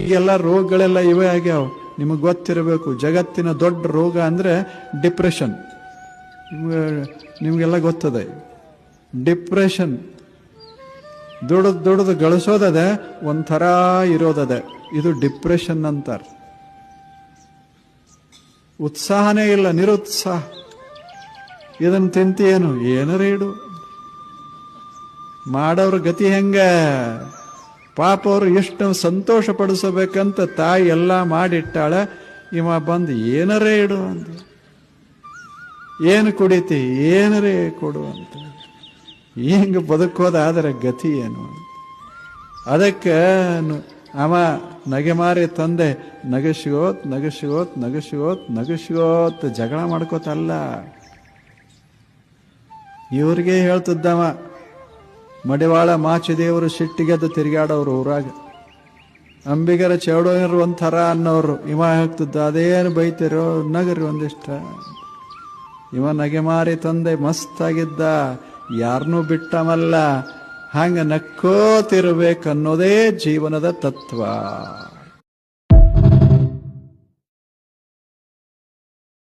ಈಗೆಲ್ಲ ರೋಗಗಳೆಲ್ಲ ಇವೇ ಆಗ್ಯಾವ. ನಿಮಗೆ ಗೊತ್ತಿರಬೇಕು, ಜಗತ್ತಿನ ದೊಡ್ಡ ರೋಗ ಅಂದರೆ ಡಿಪ್ರೆಷನ್. ನಿಮಗೆಲ್ಲ ಗೊತ್ತದೆ. ಡಿಪ್ರೆಷನ್, ದುಡ್ದು ದುಡ್ದು ಗಳಿಸೋದದೆ ಒಂಥರ ಇರೋದದೆ. ಇದು ಡಿಪ್ರೆಷನ್ ಅಂತಾರೆ. ಉತ್ಸಾಹನೇ ಇಲ್ಲ, ನಿರುತ್ಸಾಹ. ಇದನ್ನು ತಿಂತೀಯೇನು? ಏನರ ಇಡು. ಮಾಡೋರ ಗತಿ ಹೆಂಗ? ಪಾಪ ಅವರು ಎಷ್ಟು ಸಂತೋಷ ಪಡಿಸಬೇಕಂತ ತಾಯಿ ಎಲ್ಲ ಮಾಡಿಟ್ಟಾಳೆ. ಇವ ಬಂದು ಏನರೇ ಇಡು ಅಂತ ಏನು ಕುಡಿತಿ? ಏನರೇ ಕೊಡು ಅಂತ ಹಿಂಗೆ ಬದುಕೋದಾದರೆ ಗತಿ ಏನು ಅದಕ್ಕೆ ಅವ ನಗೆ ಮಾರಿ ತಂದೆ ನಗಸಿಗೋತ್ ನಗಸಿಗೋತ್ ನಗಸಿಗೋತ್ ನಗಸಿಗೋತ್ ಜಗಳ ಮಾಡ್ಕೋತಲ್ಲ. ಇವ್ರಿಗೆ ಹೇಳ್ತಿದ್ದವ ಮಡಿವಾಳ ಮಾಚಿದೇವರು ಸಿಟ್ಟಿಗೆದ್ದು ತಿರುಗಾಡೋರು ಊರಾಗ. ಅಂಬಿಗರ ಚೌಡೋನರು ಒಂಥರ ಅನ್ನೋರು. ಇವ ಹಾಕ್ತಿದ್ದ ಅದೇನು ಬೈತಿರೋ, ನಗರಿ ಒಂದಿಷ್ಟ. ಇವ ನಗೆ ಮಾರಿ ತಂದೆ ಮಸ್ತಾಗಿದ್ದ ಯಾರನ್ನೂ ಬಿಟ್ಟಮಲ್ಲ ಹಂಗೆ ನಕ್ಕೋತಿರ್ಬೇಕನ್ನೋದೇ ಜೀವನದ ತತ್ವ.